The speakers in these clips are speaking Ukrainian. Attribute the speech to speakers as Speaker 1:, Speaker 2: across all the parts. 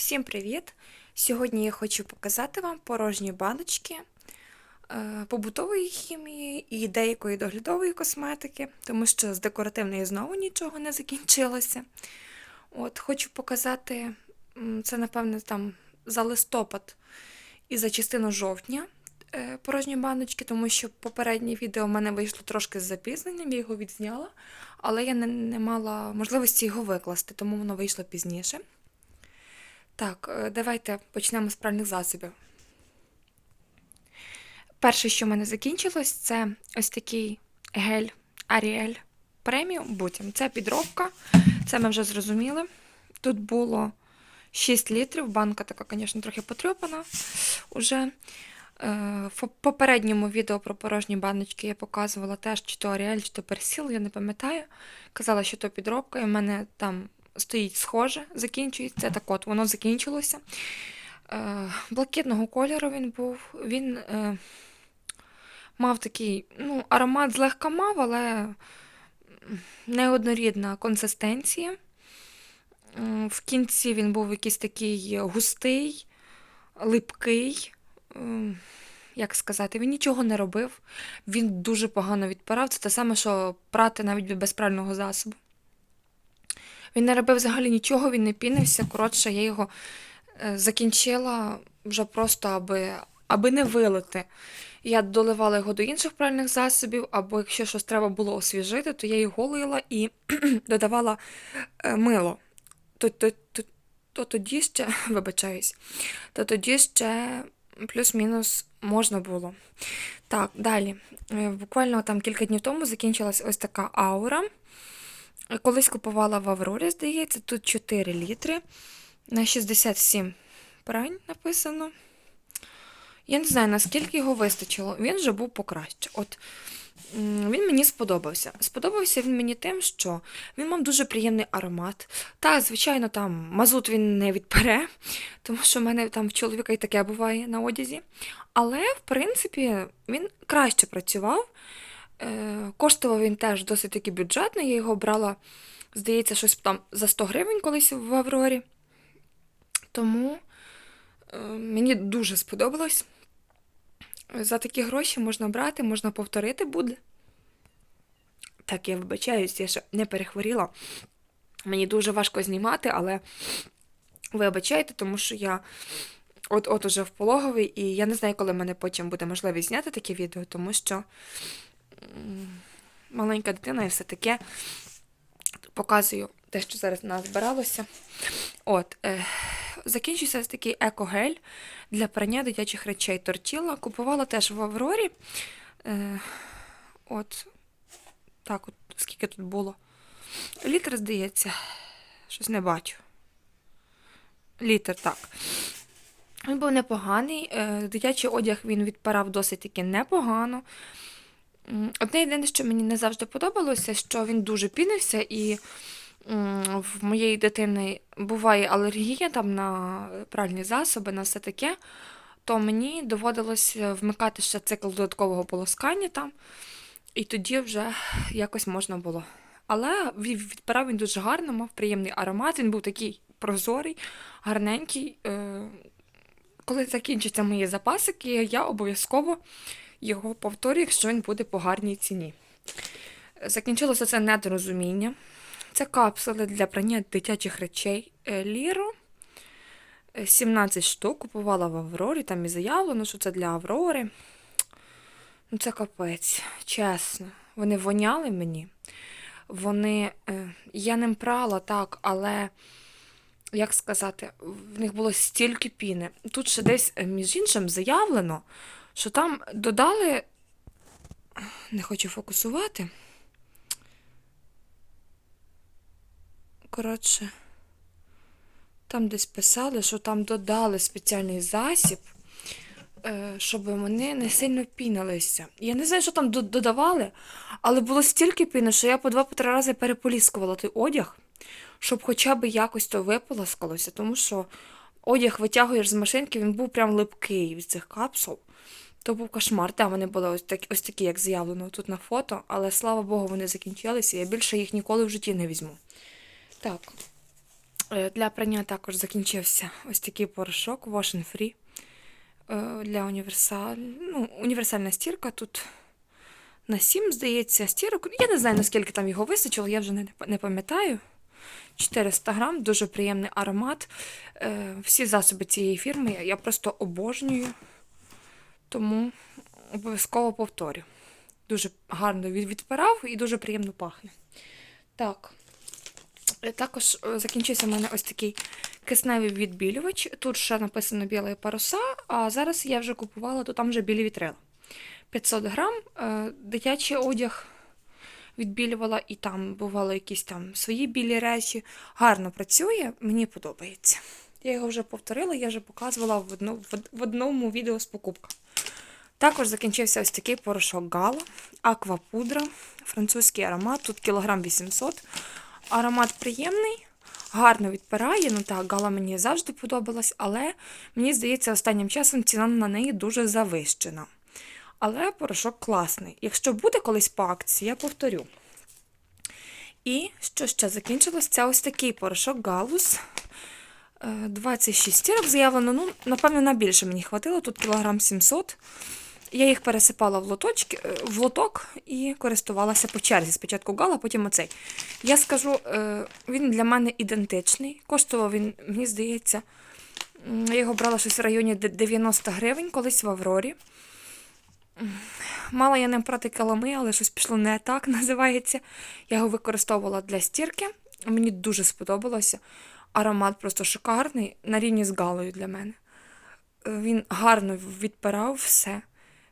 Speaker 1: Всім привіт! Сьогодні я хочу показати вам порожні баночки е, побутової хімії і деякої доглядової косметики, тому що з декоративної знову нічого не закінчилося. От, Хочу показати це, напевне, там за листопад і за частину жовтня е, порожні баночки, тому що попереднє відео в мене вийшло трошки з запізненням, я його відзняла, але я не, не мала можливості його викласти, тому воно вийшло пізніше. Так, е, давайте почнемо з пральних засобів. Перше, що в мене закінчилось, це ось такий гель Ariel Premium Button. Це підробка, це ми вже зрозуміли. Тут було 6 літрів, банка така, звісно, трохи потрьопана уже. Е, В попередньому відео про порожні баночки я показувала теж, чи то Ariel, чи то Persil, я не пам'ятаю. Казала, що то підробка, і в мене там стоїть схоже, закінчується. Так от, воно закінчилося. Е, Блакитного кольору він був. Він е, мав такий ну, аромат злегка мав, але неоднорідна консистенція. В кінці він був якийсь такий густий, липкий. Як сказати, він нічого не робив, він дуже погано відпирав. Це те саме, що прати навіть без прального засобу. Він не робив взагалі нічого, він не пінився. Коротше, я його е, закінчила вже просто, аби, аби не вилити. Я доливала його до інших пральних засобів, або якщо щось треба було освіжити, то я його лила і додавала е, мило. То, то, то, то тоді ще, вибачаюсь, то тоді ще плюс-мінус можна було. Так, далі. Е, Буквально там кілька днів тому закінчилась ось така аура. Колись купувала в Аврорі, здається, тут 4 літри на 67 прань написано. Я не знаю, наскільки його вистачило. Він вже був покраще. От він мені сподобався. Сподобався він мені тим, що він мав дуже приємний аромат. Та, звичайно, там мазут він не відпере, тому що в мене там в чоловіка і таке буває на одязі. Але, в принципі, він краще працював. Е, Коштував він теж досить таки бюджетно. Я його брала, здається, щось там за 100 гривень колись в Аврорі. Тому е, мені дуже сподобалось. За такі гроші можна брати, можна повторити буде. Так, я вибачаюсь, я ще не перехворіла. Мені дуже важко знімати, але вибачайте, тому що я от-от уже в пологовий, і я не знаю, коли в мене потім буде можливість зняти таке відео, тому що маленька дитина і все таке. Показую те, що зараз в нас збиралося. От, е, закінчився такий екогель для прання дитячих речей тортіла. Купувала теж в Аврорі. Е, от, так, от, скільки тут було. Літр, здається, щось не бачу. Літр, так. Він був непоганий. е, Дитячий одяг він відпарав досить таки непогано. Одне єдине, що мені не завжди подобалося, що він дуже пінився, і в моєї дитини буває алергія там на пральні засоби, на все таке, то мені доводилось вмикати ще цикл додаткового полоскання там, і тоді вже якось можна було. Але ві- відпирав він дуже гарно, мав приємний аромат, він був такий прозорий, гарненький. Е, Коли закінчаться мої запасики, я обов'язково його повторю, якщо він буде по гарній ціні. Закінчилося це недорозуміння. Це капсули для прання дитячих речей е, Ліро. Е, 17 штук купувала в Аврорі, там і заявлено, що це для Аврори. Ну, це капець, чесно. Вони воняли мені. Вони. е, Я ним прала так, але. Як сказати, в них було стільки піни. Тут ще десь, е, між іншим, заявлено, що там додали. Не хочу фокусувати. Коротше, там десь писали, що там додали спеціальний засіб, е, щоб вони не сильно пінилися. Я не знаю, що там додавали, але було стільки піни, що я по два-по три рази переполіскувала той одяг, щоб хоча б якось то виполоскалося, тому що одяг витягуєш з машинки, він був прям липкий від цих капсул. То був кошмар. Так, вони були ось такі, ось такі, як заявлено тут на фото, але слава Богу, вони закінчилися. Я більше їх ніколи в житті не візьму. Так. Е, Для прання також закінчився ось такий порошок Wash Free е, для універсаль... ну, універсальна стірка. Тут на 7, здається, стірок. Я не знаю, наскільки там його вистачило, я вже не, пам'ятаю. 400 грам, дуже приємний аромат. Е, Всі засоби цієї фірми я просто обожнюю, тому обов'язково повторю. Дуже гарно відпирав і дуже приємно пахне. Так. Е, Також е, закінчився в мене ось такий кисневий відбілювач. Тут ще написано білі паруса, а зараз я вже купувала, то там вже білі вітрила. 500 грам, е, дитячий одяг відбілювала, і там бувало якісь там свої білі речі. Гарно працює, мені подобається. Я його вже повторила, я вже показувала в, одно, в, одному відео з покупка. Також закінчився ось такий порошок Гала, аквапудра, французький аромат, тут кілограм 800. Аромат приємний, гарно відпирає. Ну так, Гала мені завжди подобалась, але мені здається, останнім часом ціна на неї дуже завищена. Але порошок класний. Якщо буде колись по акції, я повторю. І що ще закінчилось? Це ось такий порошок Галус. Е, 26 стірок заявлено. Ну, напевно, на більше мені хватило. Тут кілограм 700. Я їх пересипала в, лоточки, е, в лоток і користувалася по черзі. Спочатку гала, потім оцей. Я скажу, е, він для мене ідентичний. Коштував він, мені здається, я його брала щось в районі 90 гривень, колись в Аврорі. Мала я ним прати калами, але щось пішло не так, називається. Я його використовувала для стірки. Мені дуже сподобалося. Аромат просто шикарний, на рівні з галою для мене. Е, Він гарно відпирав все.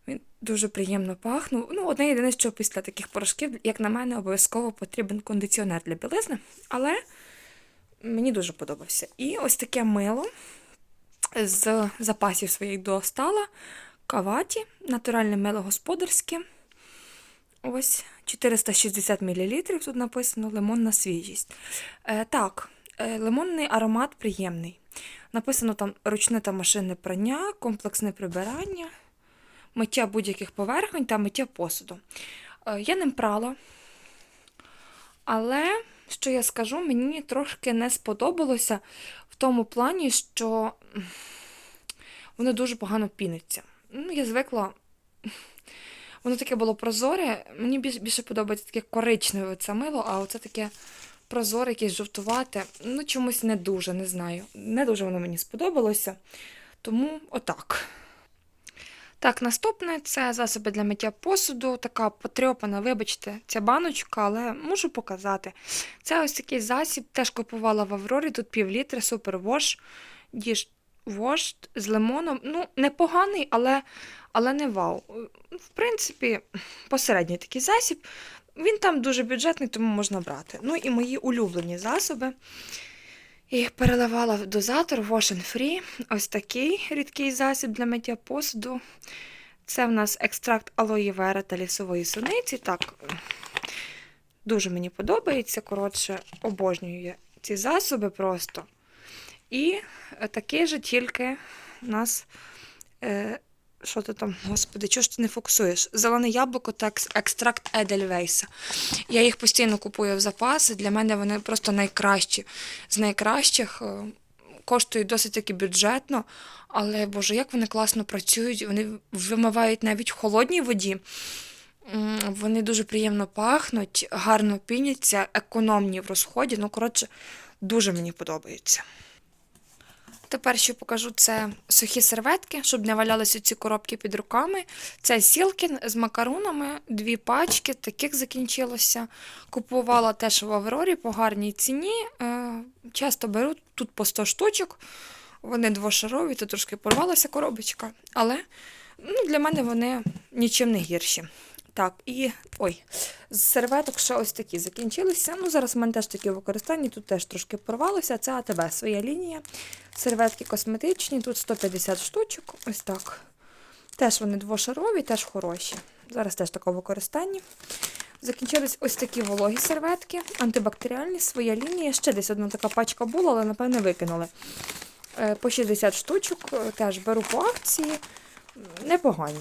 Speaker 1: Він дуже приємно пахнув. Ну, одне єдине, що після таких порошків, як на мене, обов'язково потрібен кондиціонер для білизни. Але мені дуже подобався. І ось таке мило з запасів своїх достала. Каваті, натуральне мило господарське. Ось 460 мл. Тут написано лимонна свіжість. Е, так, е, лимонний аромат приємний. Написано там ручне та машинне прання, комплексне прибирання, миття будь-яких поверхонь та миття посуду. Е, я ним прала, але що я скажу, мені трошки не сподобалося в тому плані, що воно дуже погано піниться. Ну, я звикла. Воно таке було прозоре. Мені більше, більше подобається таке коричневе це мило, а оце таке прозоре, якесь жовтувате. Ну, чомусь не дуже, не знаю. Не дуже воно мені сподобалося. Тому отак. Так, наступне це засоби для миття посуду. Така потрьопана, вибачте, ця баночка, але можу показати. Це ось такий засіб, теж купувала в Аврорі, тут пів супер вош, діж вош з лимоном. Ну, непоганий, але, але не вау. В принципі, посередній такий засіб. Він там дуже бюджетний, тому можна брати. Ну і мої улюблені засоби. Їх переливала в дозатор Wash and Free. Ось такий рідкий засіб для миття посуду. Це в нас екстракт алої вера та лісової суниці. Так, дуже мені подобається. Коротше, обожнюю я ці засоби просто. І е, такий же тільки у нас. Що ти там, господи, чого ж ти не фокусуєш? Зелене яблуко та екстракт Едельвейса. Я їх постійно купую в запаси. Для мене вони просто найкращі. З найкращих е, коштують досить таки бюджетно, але Боже, як вони класно працюють, вони вимивають навіть в холодній воді. Вони дуже приємно пахнуть, гарно піняться, економні в розході. Ну, коротше, дуже мені подобаються. Тепер ще покажу це сухі серветки, щоб не валялися ці коробки під руками. Це Сілкін з макаронами, дві пачки, таких закінчилося. Купувала теж в Аврорі по гарній ціні. Е, Часто беру тут по 100 штучок. Вони двошарові, тут трошки порвалася коробочка, але ну, для мене вони нічим не гірші. Так, і ой, з серветок ще ось такі закінчилися. Ну, зараз в мене теж такі в використанні, тут теж трошки порвалося. Це АТБ своя лінія. Серветки косметичні, тут 150 штучок. Ось так. Теж вони двошарові, теж хороші. Зараз теж такого використанні. Закінчились ось такі вологі серветки, антибактеріальні, своя лінія. Ще десь одна така пачка була, але напевне викинули. Е, По 60 штучок е, теж беру по акції. Непогані.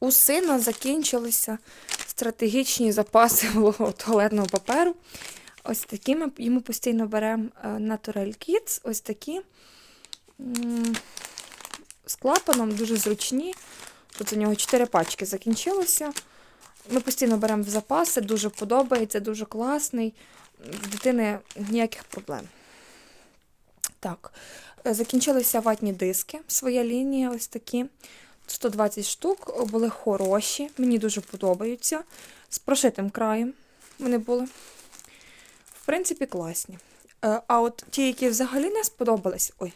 Speaker 1: У сина закінчилися стратегічні запаси туалетного паперу. Ось такі ми йому постійно беремо е, Natural Kids, ось такі. З клапаном дуже зручні. Тут у нього 4 пачки закінчилося. Ми постійно беремо в запаси, дуже подобається, дуже класний. В дитини ніяких проблем. Так, е, закінчилися ватні диски, своя лінія, ось такі. 120 штук, були хороші, мені дуже подобаються. З прошитим краєм вони були. В принципі, класні. Е, А от ті, які взагалі не сподобались, ой,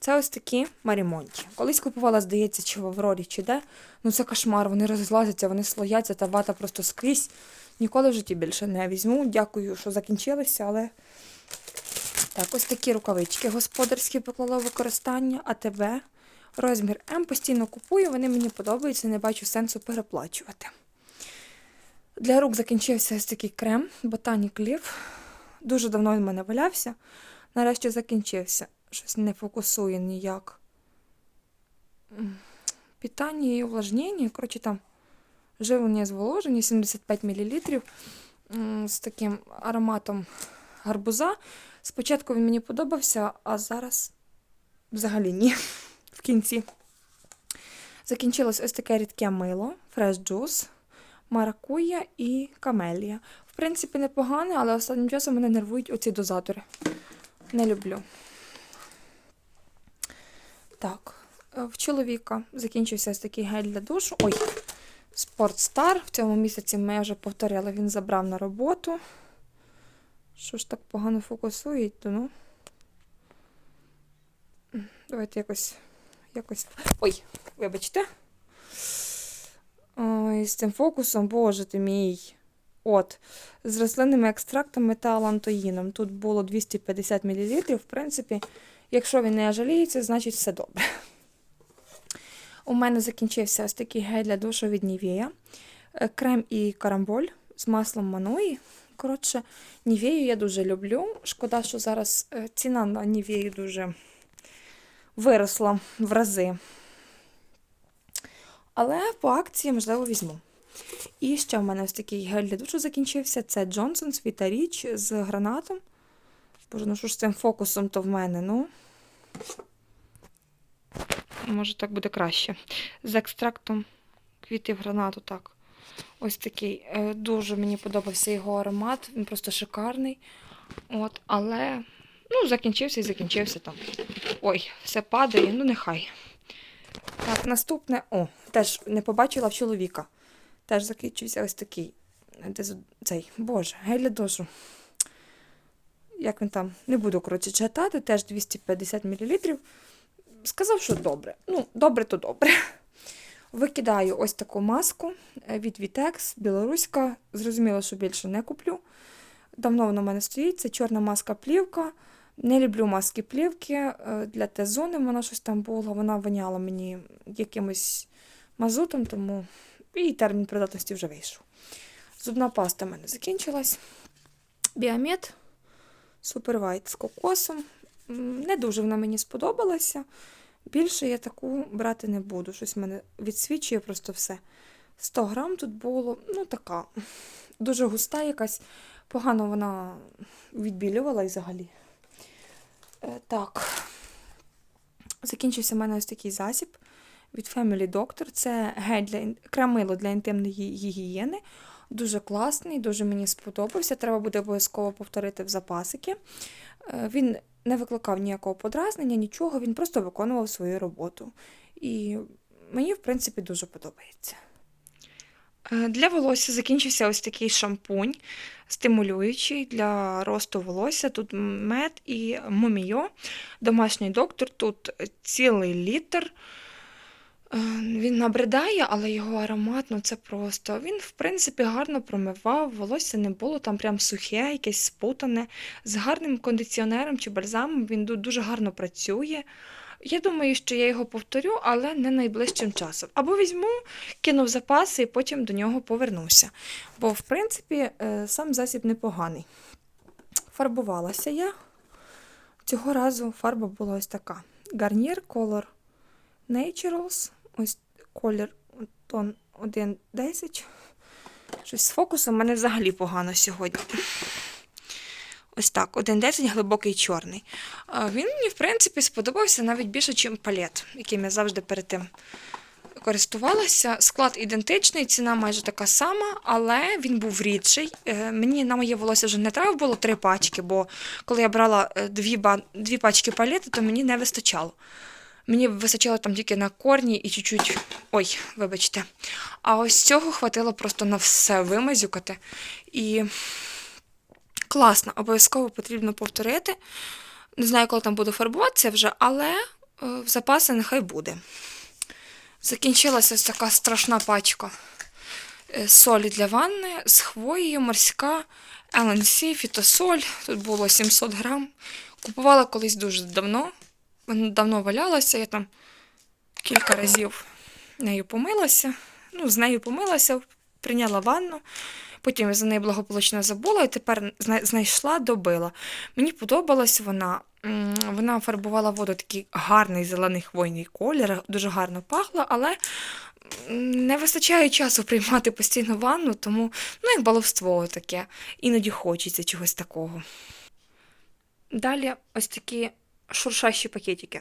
Speaker 1: це ось такі марімонті. Колись купувала, здається, чи в Аврорі, чи де. Ну це кошмар, вони розлазяться, вони слояться, та вата просто скрізь. Ніколи в житті більше не візьму. Дякую, що закінчилися, але. Так, ось такі рукавички господарські поклала використання, а тебе розмір М постійно купую, вони мені подобаються, не бачу сенсу переплачувати. Для рук закінчився ось такий крем Botanic Leaf. Дуже давно він в мене валявся. Нарешті закінчився. Щось не фокусує ніяк. Питання і увлажнення. Коротше, там живлення і зволоження 75 мл з таким ароматом гарбуза. Спочатку він мені подобався, а зараз взагалі ні. В кінці. Закінчилось ось таке рідке мило, Fresh Juice, маракуя і камелія. В принципі, непогане, але останнім часом мене нервують оці дозатори. Не люблю. Так, е, в чоловіка закінчився ось такий гель для душу. Ой, Спортстар. В цьому місяці ми вже повторяли, він забрав на роботу. Що ж так погано фокусують, то ну. Давайте якось. Якось. Ой, вибачте. Ой, з цим фокусом, боже ти мій. От, з рослинними екстрактами та алантоїном. Тут було 250 мл. В принципі, якщо він не жаліється, значить все добре. У мене закінчився ось такий гель для душу від Нівея. Е, Крем і карамболь з маслом мануї. Коротше, Нівею я дуже люблю. Шкода, що зараз е, ціна на Нівею дуже виросла в рази. Але по акції, можливо, візьму. І ще в мене ось такий гель для душу закінчився. Це Johnson's Vita Rich з гранатом. Боже, ну що ж цим фокусом то в мене, ну. Може, так буде краще. З екстрактом квітів гранату, так. Ось такий. Е, Дуже мені подобався його аромат, він просто шикарний. От, але, ну, закінчився і закінчився там. Ой, все падає, ну нехай. Так, наступне. О, теж не побачила в чоловіка. Теж закінчився ось такий. дезо- Цей, боже, гель для душу. Як він там, не буду, коротше, читати, теж 250 мл. Сказав, що добре. Ну, добре, то добре. Викидаю ось таку маску е, від Vitex, білоруська. Зрозуміло, що більше не куплю. Давно вона в мене стоїть. Це чорна маска плівка. Не люблю маски плівки. е, Для Т-зони вона щось там була. Вона воняла мені якимось мазутом, тому і термін придатності вже вийшов. Зубна паста в мене закінчилась. Біомет Супервайт з кокосом. Не дуже вона мені сподобалася. Більше я таку брати не буду. Щось в мене відсвічує просто все. 100 грам тут було, ну така, дуже густа якась. Погано вона відбілювала і взагалі. Е, так. Закінчився в мене ось такий засіб від Family Doctor. Це гель для кремило для інтимної гігієни. Дуже класний, дуже мені сподобався. Треба буде обов'язково повторити в запасики. Е, Він не викликав ніякого подразнення, нічого, він просто виконував свою роботу. І мені, в принципі, дуже подобається. Е, Для волосся закінчився ось такий шампунь, стимулюючий для росту волосся. Тут мед і муміо. Домашній доктор, тут цілий літр. Е, Він набридає, але його аромат, ну це просто. Він, в принципі, гарно промивав, волосся не було там прям сухе, якесь спутане. З гарним кондиціонером чи бальзамом він дуже гарно працює. Я думаю, що я його повторю, але не найближчим часом. Або візьму, кину в запаси і потім до нього повернуся. Бо, в принципі, е, сам засіб непоганий. Фарбувалася я. Цього разу фарба була ось така. Garnier Color Naturals. Ось колір тон 1.10. Щось з фокусом в мене взагалі погано сьогодні. Ось так, 1,10 глибокий чорний. Він мені, в принципі, сподобався навіть більше, ніж палет, яким я завжди перед тим користувалася. Склад ідентичний, ціна майже така сама, але він був рідший. Е, Мені на моє волосся вже не треба було три пачки, бо коли я брала е, дві, дві пачки палети, то мені не вистачало. Мені вистачало там тільки на корні і чуть-чуть. Ой, вибачте. А ось цього хватило просто на все вимазюкати. І класно, обов'язково потрібно повторити. Не знаю, коли там буду фарбуватися вже, але е, в запаси нехай буде. Закінчилася ось така страшна пачка е, солі для ванни з хвоєю, морська, LNC, фітосоль. Тут було 700 грам. Купувала колись дуже давно. Вона давно валялася, я там кілька разів нею помилася. Ну, з нею помилася, прийняла ванну. Потім я за неї благополучно забула і тепер знайшла, добила. Мені подобалась вона. Вона фарбувала воду такий гарний зелений хвойний колір, дуже гарно пахла, але не вистачає часу приймати постійно ванну, тому ну, як баловство таке. Іноді хочеться чогось такого. Далі ось такі шуршащі пакетики.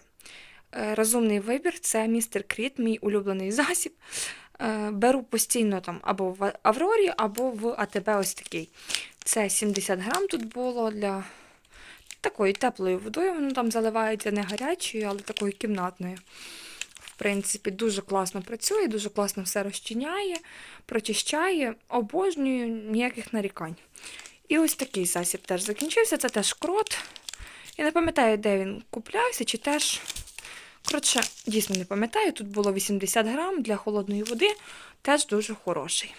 Speaker 1: Е, Розумний вибір це містер Кріт, мій улюблений засіб. Е, Беру постійно там або в Аврорі, або в АТБ ось такий. Це 70 грам тут було для такою теплою водою. Воно там заливається не гарячою, але такою кімнатною. В принципі, дуже класно працює, дуже класно все розчиняє, прочищає, обожнюю, ніяких нарікань. І ось такий засіб теж закінчився. Це теж крот. Я не пам'ятаю, де він куплявся, чи теж. Коротше, дійсно не пам'ятаю. Тут було 80 грам для холодної води, теж дуже хороший.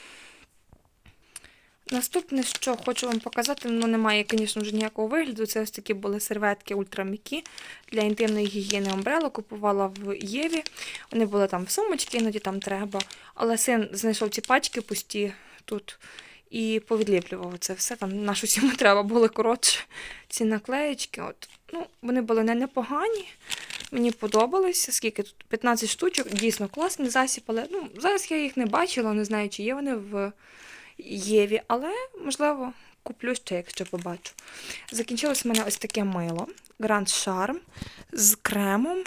Speaker 1: Наступне, що хочу вам показати, ну немає, звісно, вже ніякого вигляду. Це ось такі були серветки ультрамікі для інтимної гігієни Umbrella. Купувала в Єві. Вони були там в сумочці, іноді там треба. Але син знайшов ці пачки пусті тут і повідліплював це все. Там на щось йому треба були коротше ці наклеєчки. От. Ну, вони були не непогані. Мені подобалися. Скільки тут? 15 штучок. Дійсно класний засіб, але ну, зараз я їх не бачила, не знаю, чи є вони в Єві, але, можливо, куплю ще, якщо побачу. Закінчилось в мене ось таке мило Grand Charm з кремом.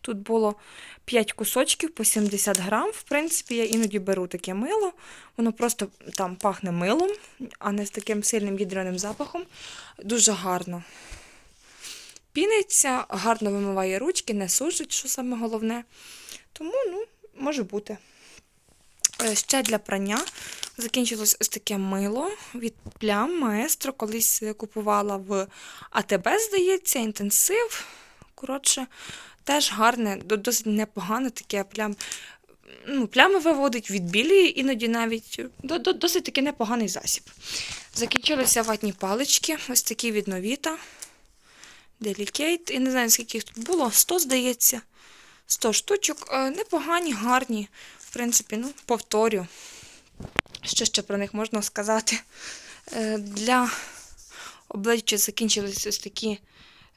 Speaker 1: Тут було 5 кусочків по 70 грам. В принципі, я іноді беру таке мило. Воно просто там пахне милом, а не з таким сильним ядреним запахом. Дуже гарно піниться, гарно вимиває ручки, не сушить, що саме головне. Тому, ну, може бути. Е, Ще для прання закінчилось ось таке мило від плям маестро. Колись купувала в АТБ, здається, інтенсив. Коротше, теж гарне, досить непогане таке плям. Ну, плями виводить, відбілює іноді навіть до, до, досить таки непоганий засіб. Закінчилися ватні палички, ось такі від Новіта. Делікейт. Я не знаю, скільки їх тут було. 100, здається. 100 штучок. Е, Непогані, гарні. В принципі, ну, повторю. Що ще про них можна сказати? Е, Для обличчя закінчились ось такі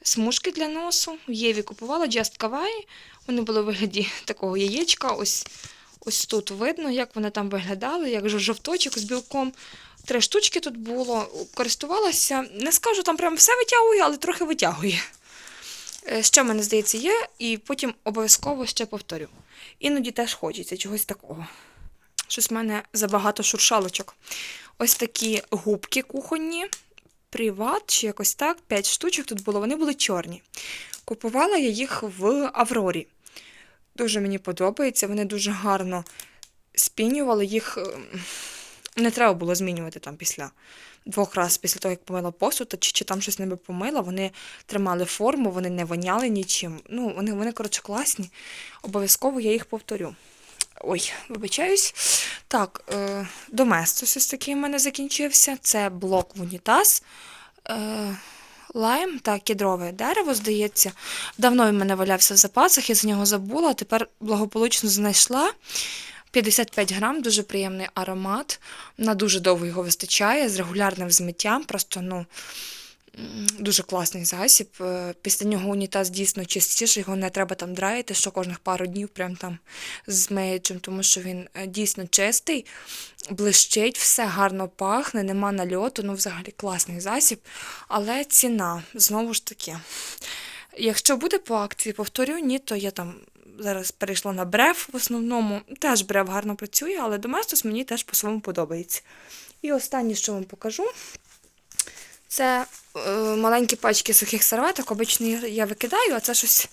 Speaker 1: смужки для носу. В Єві купувала Just Kawaii. Вони були у вигляді такого яєчка. Ось, ось тут видно, як вони там виглядали, як жовточок з білком. Три штучки тут було. Користувалася. Не скажу, там прям все витягує, але трохи витягує. Е, Ще в мене, здається, є, і потім обов'язково ще повторю. Іноді теж хочеться чогось такого. Щось в мене забагато шуршалочок. Ось такі губки кухонні, приват, чи якось так, 5 штучок тут було, вони були чорні. Купувала я їх в Аврорі. Дуже мені подобається, вони дуже гарно спінювали їх. Не треба було змінювати там після двох разів після того, як помила посуд, чи, чи там щось ними помила, вони тримали форму, вони не воняли нічим. Ну, вони, вони коротше, класні. Обов'язково я їх повторю. Ой, вибачаюсь. Так, е, Доместос ось такий в мене закінчився. Це блок в унітаз. Е, лайм та кедрове дерево, здається. Давно він мене валявся в запасах, я за нього забула, тепер благополучно знайшла. 55 грам, дуже приємний аромат. На дуже довго його вистачає з регулярним змиттям. Просто, ну, Дуже класний засіб. Е, Після нього унітаз дійсно чистіше, його не треба там драїти, що кожних пару днів прям там з миючим, тому що він е, дійсно чистий, блищить, все гарно пахне, нема нальоту, ну взагалі класний засіб. Але ціна, знову ж таки. Якщо буде по акції, повторю, ні, то я там зараз перейшла на брев в основному. Теж брев гарно працює, але Доместос мені теж по-своєму подобається. І останнє, що вам покажу, це е, маленькі пачки сухих серветок. Обично я- викидаю, а це щось,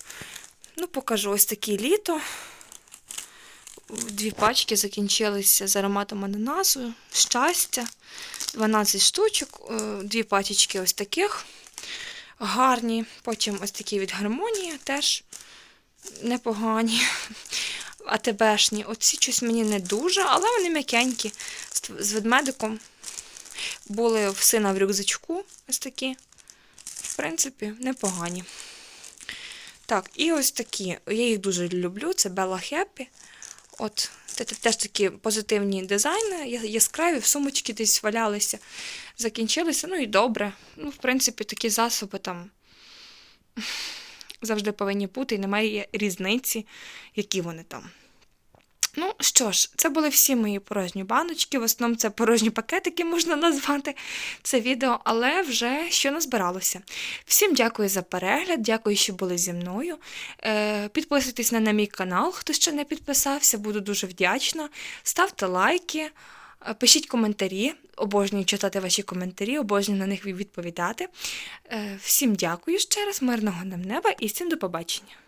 Speaker 1: ну, покажу. Ось такі літо. Дві пачки закінчилися з ароматом ананасу, щастя. 12 штучок, е, дві пачечки ось таких гарні. Потім ось такі від гармонії теж непогані. АТБшні. Оці щось мені не дуже, але вони м'якенькі. З- ведмедиком були в сина в рюкзачку. Ось такі. В принципі, непогані. Так, і ось такі. Я їх дуже люблю. Це Bella Happy. От, це те- теж такі позитивні дизайни, яскраві, в сумочки десь валялися, закінчилися, ну і добре. Ну, в принципі, такі засоби там завжди повинні бути, і немає різниці, які вони там. Ну що ж, це були всі мої порожні баночки. В основному це порожні пакетики можна назвати це відео, але вже що назбиралося. Всім дякую за перегляд, дякую, що були зі мною. Е, підписуйтесь на, мій канал, хто ще не підписався, буду дуже вдячна. Ставте лайки, пишіть коментарі. Обожнюю читати ваші коментарі, обожнюю на них відповідати. Е, всім дякую ще раз, мирного нам неба і всім до побачення.